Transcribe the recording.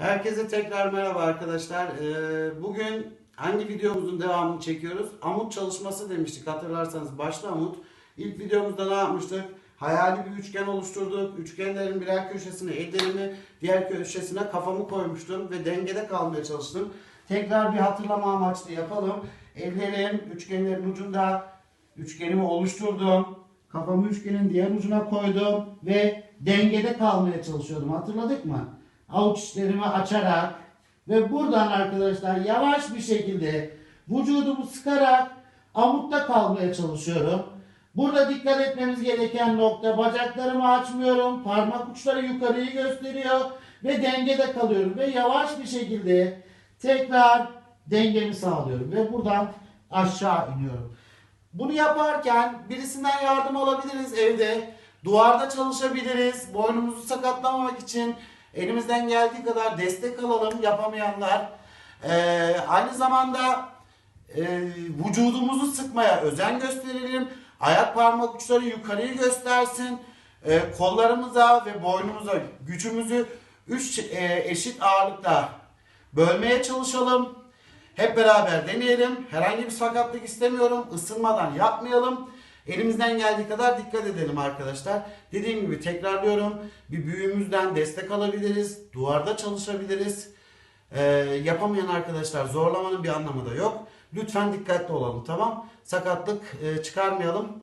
Herkese tekrar merhaba arkadaşlar. Ee, bugün hangi videomuzun devamını çekiyoruz? Amut çalışması demiştik hatırlarsanız başta amut. İlk videomuzda ne yapmıştık? Hayali bir üçgen oluşturduk. Üçgenlerin birer köşesine ellerimi, diğer köşesine kafamı koymuştum ve dengede kalmaya çalıştım. Tekrar bir hatırlama amaçlı yapalım. Ellerim üçgenlerin ucunda üçgenimi oluşturdum. Kafamı üçgenin diğer ucuna koydum ve dengede kalmaya çalışıyordum. Hatırladık mı? Avuç içlerimi açarak ve buradan arkadaşlar yavaş bir şekilde vücudumu sıkarak amutta kalmaya çalışıyorum. Burada dikkat etmemiz gereken nokta bacaklarımı açmıyorum. Parmak uçları yukarıyı gösteriyor ve dengede kalıyorum ve yavaş bir şekilde tekrar dengemi sağlıyorum ve buradan aşağı iniyorum. Bunu yaparken birisinden yardım alabiliriz evde. Duvarda çalışabiliriz. Boynumuzu sakatlamamak için elimizden geldiği kadar destek alalım yapamayanlar. Ee, aynı zamanda e, vücudumuzu sıkmaya özen gösterelim. Ayak parmak uçları yukarıyı göstersin. Ee, kollarımıza ve boynumuza gücümüzü 3 eşit ağırlıkta bölmeye çalışalım. Hep beraber deneyelim. Herhangi bir sakatlık istemiyorum. Isınmadan yapmayalım. Elimizden geldiği kadar dikkat edelim arkadaşlar. Dediğim gibi tekrarlıyorum. Bir büyüğümüzden destek alabiliriz. Duvarda çalışabiliriz. Ee, yapamayan arkadaşlar zorlamanın bir anlamı da yok. Lütfen dikkatli olalım tamam. Sakatlık e, çıkarmayalım.